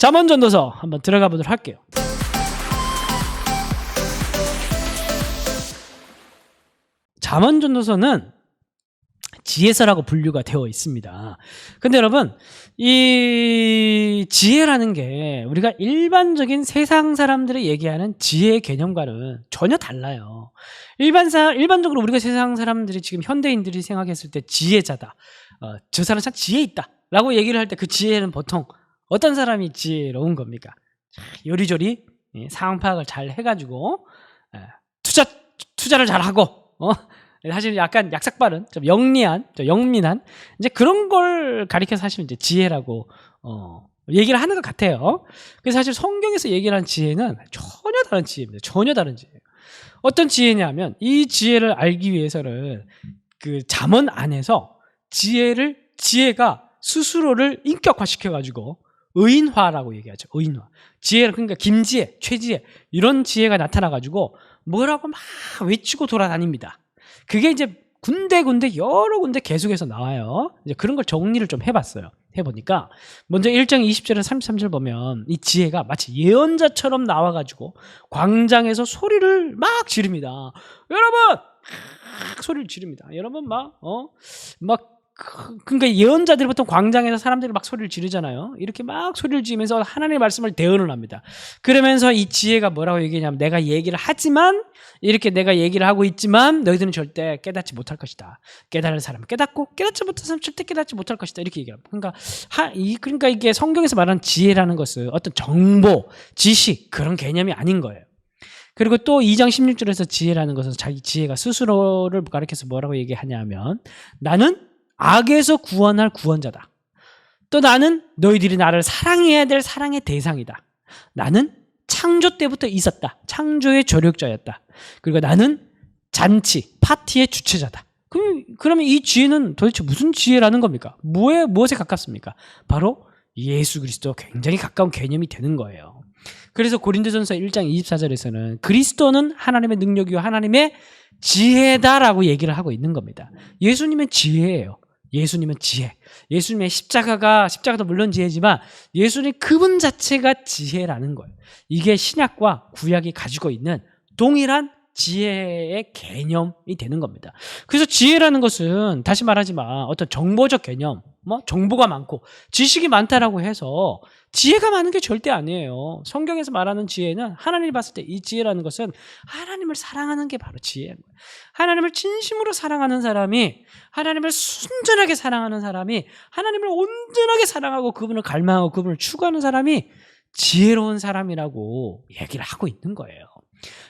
잠언전도서 한번 들어가 보도록 할게요. 잠언전도서는 지혜서라고 분류가 되어 있습니다. 근데 여러분, 이 지혜라는 게 우리가 일반적인 세상 사람들이 얘기하는 지혜의 개념과는 전혀 달라요. 일반 사, 일반적으로 우리가 세상 사람들이 지금 현대인들이 생각했을 때 지혜자다. 어, 저 사람 참 지혜 있다. 라고 얘기를 할 때 그 지혜는 보통 어떤 사람이 지혜로운 겁니까? 자, 요리조리 예, 상황 파악을 잘 해가지고 예, 투자 투자를 잘 하고 어 사실 약간 약삭빠른 좀 영리한 좀 영민한 이제 그런 걸 가리켜서 사실 이제 지혜라고 어 얘기를 하는 것 같아요. 그래서 사실 성경에서 얘기를 한 지혜는 전혀 다른 지혜입니다. 전혀 다른 지혜. 어떤 지혜냐면 이 지혜를 알기 위해서는 그 잠언 안에서 지혜를 지혜가 스스로를 인격화시켜 가지고 의인화라고 얘기하죠. 의인화. 지혜를 그러니까 김지혜, 최지혜 이런 지혜가 나타나 가지고 뭐라고 막 외치고 돌아다닙니다. 그게 이제 군데군데 여러 군데 계속해서 나와요. 이제 그런 걸 정리를 좀 해봤어요. 해보니까 먼저 1장 20절에 33절 보면 이 지혜가 마치 예언자처럼 나와가지고 광장에서 소리를 막 지릅니다. 여러분 막 소리를 지릅니다. 여러분 막 어 막 그러니까 예언자들이 보통 광장에서 사람들이 막 소리를 지르잖아요. 이렇게 막 소리를 지르면서 하나님의 말씀을 대언을 합니다. 그러면서 이 지혜가 뭐라고 얘기하냐면 내가 얘기를 하지만 이렇게 내가 얘기를 하고 있지만 너희들은 절대 깨닫지 못할 것이다. 깨달을 사람은 깨닫고 깨닫지 못할 사람은 절대 깨닫지 못할 것이다. 이렇게 얘기합니다. 그러니까 하, 이 그러니까 이게 성경에서 말하는 지혜라는 것은 어떤 정보, 지식 그런 개념이 아닌 거예요. 그리고 또 2장 16절에서 지혜라는 것은 자기 지혜가 스스로를 가리켜서 뭐라고 얘기하냐면 나는 악에서 구원할 구원자다. 또 나는 너희들이 나를 사랑해야 될 사랑의 대상이다. 나는 창조 때부터 있었다. 창조의 조력자였다. 그리고 나는 잔치, 파티의 주체자다. 그럼, 그러면 이 지혜는 도대체 무슨 지혜라는 겁니까? 무에, 무엇에 가깝습니까? 바로 예수 그리스도 굉장히 가까운 개념이 되는 거예요. 그래서 고린도전서 1장 24절에서는 그리스도는 하나님의 능력이요 하나님의 지혜다라고 얘기를 하고 있는 겁니다. 예수님은 지혜예요. 예수님은 지혜. 예수님의 십자가가 십자가도 물론 지혜지만 예수님 그분 자체가 지혜라는 거예요. 이게 신약과 구약이 가지고 있는 동일한 지혜의 개념이 되는 겁니다. 그래서 지혜라는 것은 다시 말하지만 어떤 정보적 개념, 뭐 정보가 많고 지식이 많다라고 해서 지혜가 많은 게 절대 아니에요. 성경에서 말하는 지혜는 하나님이 봤을 때 이 지혜라는 것은 하나님을 사랑하는 게 바로 지혜예요. 하나님을 진심으로 사랑하는 사람이 하나님을 순전하게 사랑하는 사람이 하나님을 온전하게 사랑하고 그분을 갈망하고 그분을 추구하는 사람이 지혜로운 사람이라고 얘기를 하고 있는 거예요.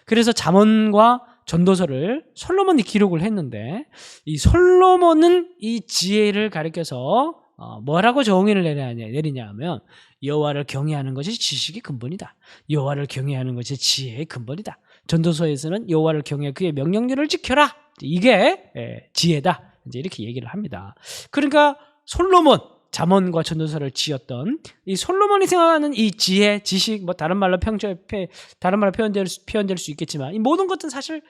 그래서 잠언과 전도서를 솔로몬이 기록을 했는데 이 솔로몬은 이 지혜를 가리켜서 어, 뭐라고 정의를 내리냐, 내리냐 하면 여호와를 경외하는 것이 지식의 근본이다. 여호와를 경외하는 것이 지혜의 근본이다. 전도서에서는 여호와를 경외 그의 명령률을 지켜라. 이게 예, 지혜다. 이제 이렇게 얘기를 합니다. 그러니까 솔로몬 잠언과 전도서를 지었던 이 솔로몬이 생각하는 이 지혜, 지식, 뭐 다른 말로 평저 다른 말로 표현될 수, 표현될 수 있겠지만 이 모든 것은 사실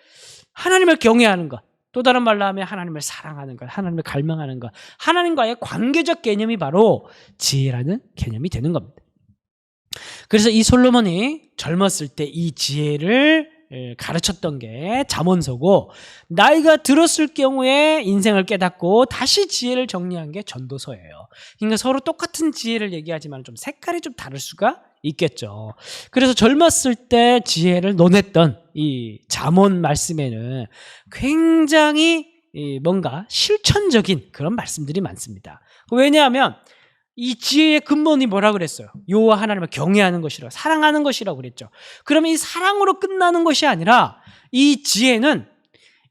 하나님을 경외하는 것. 또 다른 말로 하면 하나님을 사랑하는 것, 하나님을 갈망하는 것, 하나님과의 관계적 개념이 바로 지혜라는 개념이 되는 겁니다. 그래서 이 솔로몬이 젊었을 때 이 지혜를 가르쳤던 게 잠언서고 나이가 들었을 경우에 인생을 깨닫고 다시 지혜를 정리한 게 전도서예요. 그러니까 서로 똑같은 지혜를 얘기하지만 좀 색깔이 좀 다를 수가 있겠죠. 그래서 젊었을 때 지혜를 논했던 이 잠언 말씀에는 굉장히 뭔가 실천적인 그런 말씀들이 많습니다. 왜냐하면 이 지혜의 근본이 뭐라 그랬어요? 여호와 하나님을 경외하는 것이라 사랑하는 것이라고 그랬죠. 그러면 이 사랑으로 끝나는 것이 아니라 이 지혜는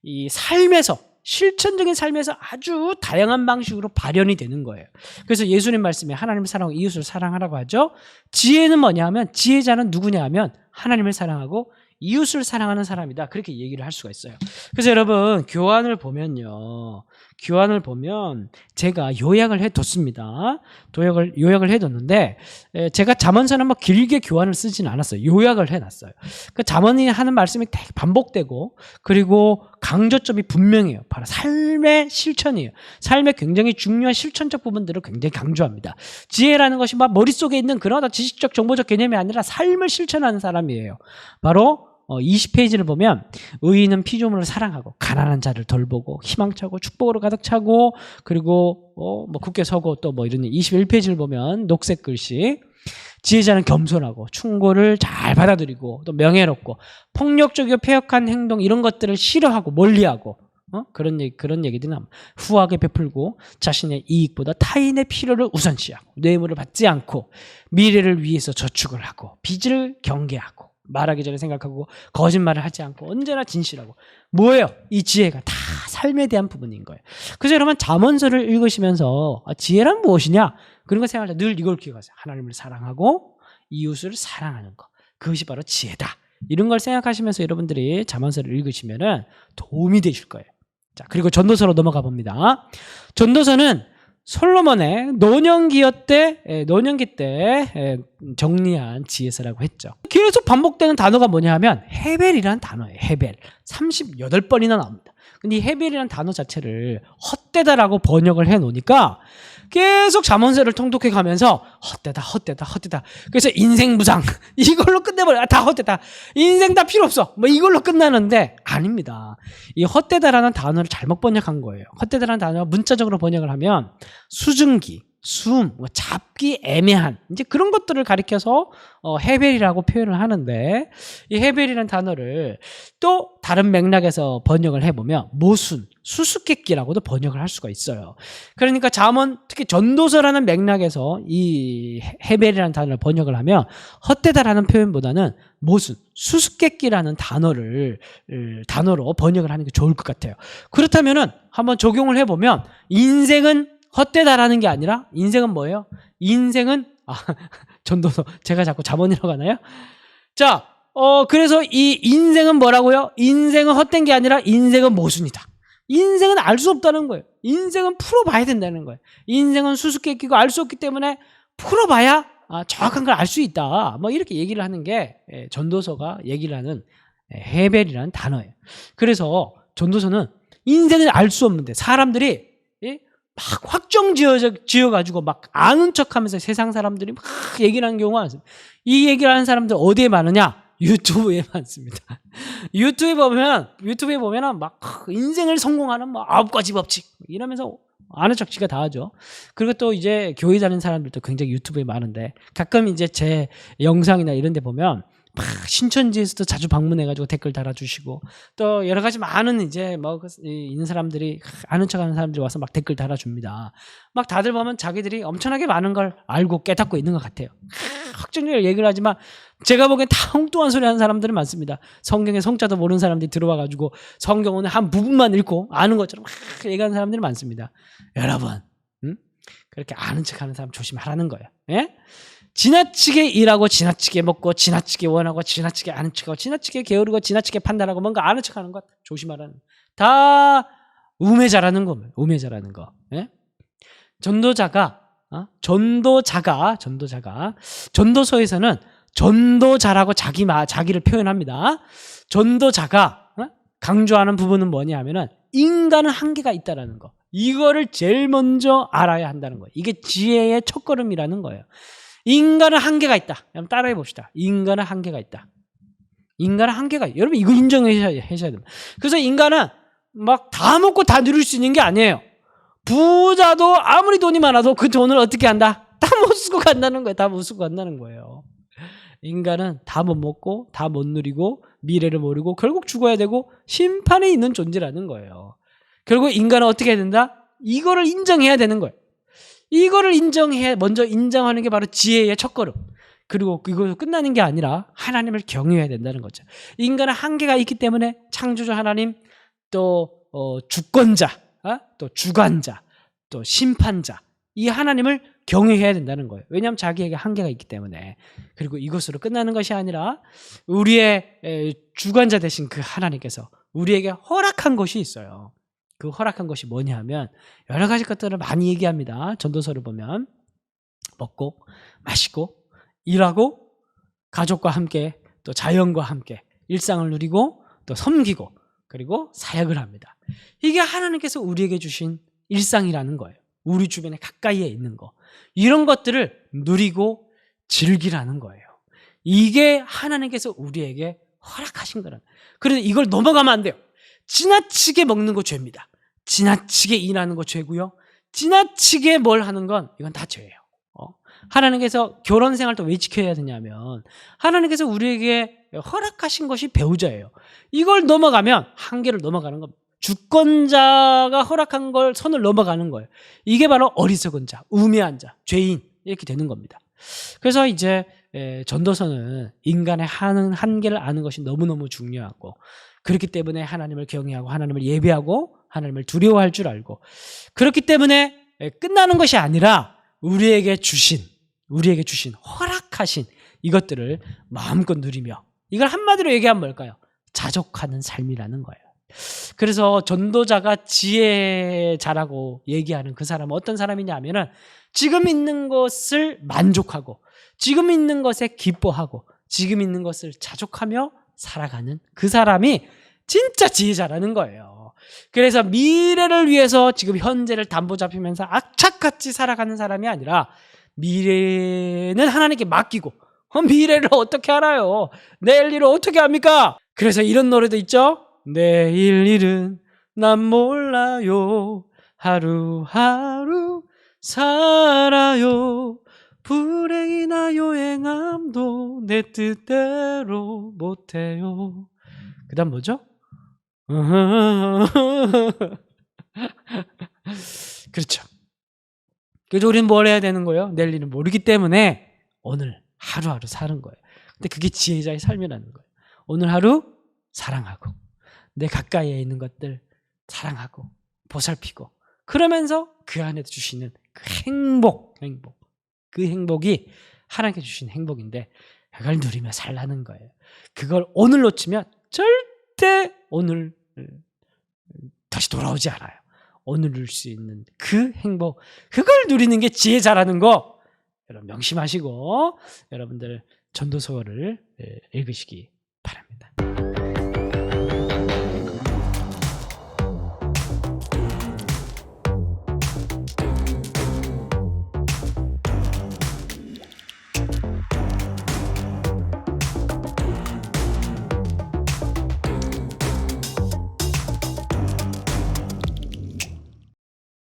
이 삶에서 실천적인 삶에서 아주 다양한 방식으로 발현이 되는 거예요. 그래서 예수님 말씀에 하나님을 사랑하고 이웃을 사랑하라고 하죠. 지혜는 뭐냐 하면 지혜자는 누구냐 하면 하나님을 사랑하고 이웃을 사랑하는 사람이다. 그렇게 얘기를 할 수가 있어요. 그래서 여러분 교환을 보면요. 교환을 보면 제가 요약을 해뒀습니다. 도약을 요약을 해뒀는데 에, 제가 잠언서는 뭐 길게 교환을 쓰진 않았어요. 요약을 해놨어요. 그 잠언이 하는 말씀이 되게 반복되고 그리고 강조점이 분명해요. 바로 삶의 실천이에요. 삶의 굉장히 중요한 실천적 부분들을 굉장히 강조합니다. 지혜라는 것이 막 머릿속에 있는 그런 지식적 정보적 개념이 아니라 삶을 실천하는 사람이에요. 바로 어, 20페이지를 보면 의인은 피조물을 사랑하고 가난한 자를 돌보고 희망차고 축복으로 가득 차고 그리고 어, 뭐 굳게 서고 또 뭐 이런 21페이지를 보면 녹색 글씨 지혜자는 겸손하고 충고를 잘 받아들이고 또 명예롭고 폭력적이고 폐역한 행동 이런 것들을 싫어하고 멀리하고 어? 그런 얘기 그런 얘기들은 함- 후하게 베풀고 자신의 이익보다 타인의 필요를 우선시하고 뇌물을 받지 않고 미래를 위해서 저축을 하고 빚을 경계하고 말하기 전에 생각하고 거짓말을 하지 않고 언제나 진실하고 뭐예요? 이 지혜가 다 삶에 대한 부분인 거예요. 그래서 여러분 잠언서를 읽으시면서 아, 지혜란 무엇이냐? 그런 거 생각할 때 늘 이걸 기억하세요. 하나님을 사랑하고 이웃을 사랑하는 거. 그것이 바로 지혜다. 이런 걸 생각하시면서 여러분들이 잠언서를 읽으시면은 도움이 되실 거예요. 자, 그리고 전도서로 넘어가 봅니다. 전도서는 솔로몬의 노년기였 때, 에, 노년기 때 에, 정리한 지혜서라고 했죠. 계속 반복되는 단어가 뭐냐 하면 헤벨이라는 단어예요. 헤벨. 38번이나 나옵니다. 근데 이 헤벨이라는 단어 자체를 헛되다라고 번역을 해 놓으니까 계속 잠언서를 통독해 가면서 헛되다 헛되다 헛되다 그래서 인생 무상 이걸로 끝내버려 아, 다 헛되다 인생 다 필요 없어 뭐 이걸로 끝나는데 아닙니다. 이 헛되다라는 단어를 잘못 번역한 거예요. 헛되다라는 단어 문자적으로 번역을 하면 수증기 숨, 뭐 잡기 애매한 이제 그런 것들을 가리켜서 어, 헤벨이라고 표현을 하는데 이 헤벨이라는 단어를 또 다른 맥락에서 번역을 해보면 모순, 수수께끼라고도 번역을 할 수가 있어요. 그러니까 잠언 특히 전도서라는 맥락에서 이 헤벨이라는 단어를 번역을 하면 헛되다라는 표현보다는 모순, 수수께끼라는 단어를 을, 단어로 번역을 하는 게 좋을 것 같아요. 그렇다면은 한번 적용을 해보면 인생은 헛되다라는 게 아니라 인생은 뭐예요? 인생은 아 전도서 제가 자꾸 자본이라고 하나요? 자, 어 그래서 이 인생은 뭐라고요? 인생은 헛된 게 아니라 인생은 모순이다. 인생은 알 수 없다는 거예요. 인생은 풀어봐야 된다는 거예요. 인생은 수수께끼고 알 수 없기 때문에 풀어봐야 아, 정확한 걸 알 수 있다. 뭐 이렇게 얘기를 하는 게 예, 전도서가 얘기를 하는 예, 헤벨이라는 단어예요. 그래서 전도서는 인생을 알 수 없는데 사람들이 예? 막 확정 지어, 지어가지고 막 아는 척 하면서 세상 사람들이 막 얘기를 하는 경우가 많습니다. 이 얘기를 하는 사람들 어디에 많으냐? 유튜브에 많습니다. 유튜브에 보면, 유튜브에 보면은 막 인생을 성공하는 뭐 아홉 가지 법칙 이러면서 아는 척 지가 다 하죠. 그리고 또 이제 교회 다니는 사람들도 굉장히 유튜브에 많은데 가끔 이제 제 영상이나 이런 데 보면 막 신천지에서도 자주 방문해가지고 댓글 달아주시고 또 여러 가지 많은 이제 뭐 그- 이- 있는 사람들이 아는 척하는 사람들이 와서 막 댓글 달아줍니다. 막 다들 보면 자기들이 엄청나게 많은 걸 알고 깨닫고 있는 것 같아요. 확정적으로 얘기를 하지만 제가 보기엔 다 엉뚱한 소리 하는 사람들이 많습니다. 성경의 성자도 모르는 사람들이 들어와가지고 성경 오늘 한 부분만 읽고 아는 것처럼 막 얘기하는 사람들이 많습니다. 여러분, 음? 그렇게 아는 척하는 사람 조심하라는 거예요. 예? 지나치게 일하고 지나치게 먹고 지나치게 원하고 지나치게 아는 척하고 지나치게 게으르고 지나치게 판단하고 뭔가 아는 척하는 것 조심하라는 거. 다 우매자라는 겁니다. 우매자라는 거. 예? 전도자가 어? 전도자가 전도자가 전도서에서는 전도자라고 자기 마 자기를 표현합니다. 전도자가 어? 강조하는 부분은 뭐냐면은 인간은 한계가 있다라는 거. 이거를 제일 먼저 알아야 한다는 거예요. 이게 지혜의 첫걸음이라는 거예요. 인간은 한계가 있다. 한번 따라해 봅시다. 인간은 한계가 있다. 인간은 한계가 있다. 여러분 이거 인정하셔야 하셔야 됩니다. 그래서 인간은 막 다 먹고 다 누릴 수 있는 게 아니에요. 부자도 아무리 돈이 많아도 그 돈을 어떻게 한다? 다 못 쓰고 간다는 거예요. 다 못 쓰고 간다는 거예요. 인간은 다 못 먹고 다 못 누리고 미래를 모르고 결국 죽어야 되고 심판에 있는 존재라는 거예요. 결국 인간은 어떻게 해야 된다? 이거를 인정해야 되는 거예요. 이거를 인정해 먼저 인정하는 게 바로 지혜의 첫걸음. 그리고 이거 끝나는 게 아니라 하나님을 경외해야 된다는 거죠. 인간은 한계가 있기 때문에 창조주 하나님 또 어, 주권자, 어? 또 주관자, 또 심판자 이 하나님을 경외해야 된다는 거예요. 왜냐하면 자기에게 한계가 있기 때문에 그리고 이것으로 끝나는 것이 아니라 우리의 에, 주관자 되신 그 하나님께서 우리에게 허락한 것이 있어요. 그 허락한 것이 뭐냐 하면 여러 가지 것들을 많이 얘기합니다. 전도서를 보면 먹고 마시고 일하고 가족과 함께 또 자연과 함께 일상을 누리고 또 섬기고 그리고 사역을 합니다. 이게 하나님께서 우리에게 주신 일상이라는 거예요. 우리 주변에 가까이에 있는 거. 이런 것들을 누리고 즐기라는 거예요. 이게 하나님께서 우리에게 허락하신 거라는. 그런데 이걸 넘어가면 안 돼요. 지나치게 먹는 거 죄입니다. 지나치게 일하는 거 죄고요. 지나치게 뭘 하는 건 이건 다 죄예요. 어? 하나님께서 결혼 생활도 왜 지켜야 되냐면 하나님께서 우리에게 허락하신 것이 배우자예요. 이걸 넘어가면 한계를 넘어가는 겁니다. 주권자가 허락한 걸 선을 넘어가는 거예요. 이게 바로 어리석은 자, 우매한 자, 죄인 이렇게 되는 겁니다. 그래서 이제 에, 전도서는 인간의 한계를 아는 것이 너무너무 중요하고 그렇기 때문에 하나님을 경외하고 하나님을 예배하고 하나님을 두려워할 줄 알고 그렇기 때문에 에, 끝나는 것이 아니라 우리에게 주신 우리에게 주신 허락하신 이것들을 마음껏 누리며 이걸 한마디로 얘기하면 뭘까요? 자족하는 삶이라는 거예요. 그래서 전도자가 지혜자라고 얘기하는 그 사람은 어떤 사람이냐 하면은 지금 있는 것을 만족하고 지금 있는 것에 기뻐하고 지금 있는 것을 자족하며 살아가는 그 사람이 진짜 지혜자라는 거예요. 그래서 미래를 위해서 지금 현재를 담보 잡히면서 악착같이 살아가는 사람이 아니라 미래는 하나님께 맡기고 어, 미래를 어떻게 알아요? 내일 일을 어떻게 합니까? 그래서 이런 노래도 있죠. 내일 일은 난 몰라요. 하루하루 살아요. 불행이나 요행함도 내 뜻대로 못해요. 그 다음 뭐죠? 그렇죠. 그래서 우리는 뭘 해야 되는 거예요? 내일 일은 모르기 때문에 오늘 하루하루 사는 거예요. 근데 그게 지혜자의 삶이라는 거예요. 오늘 하루 사랑하고 내 가까이에 있는 것들 사랑하고 보살피고 그러면서 그 안에 주시는 그 행복, 행복. 그 행복이 하나님께 주신 행복인데 그걸 누리며 살라는 거예요. 그걸 오늘 놓치면 절대 오늘 다시 돌아오지 않아요. 오늘 누릴 수 있는 그 행복, 그걸 누리는 게 지혜자라는 거 여러분 명심하시고 여러분들 전도서를 읽으시기 바랍니다.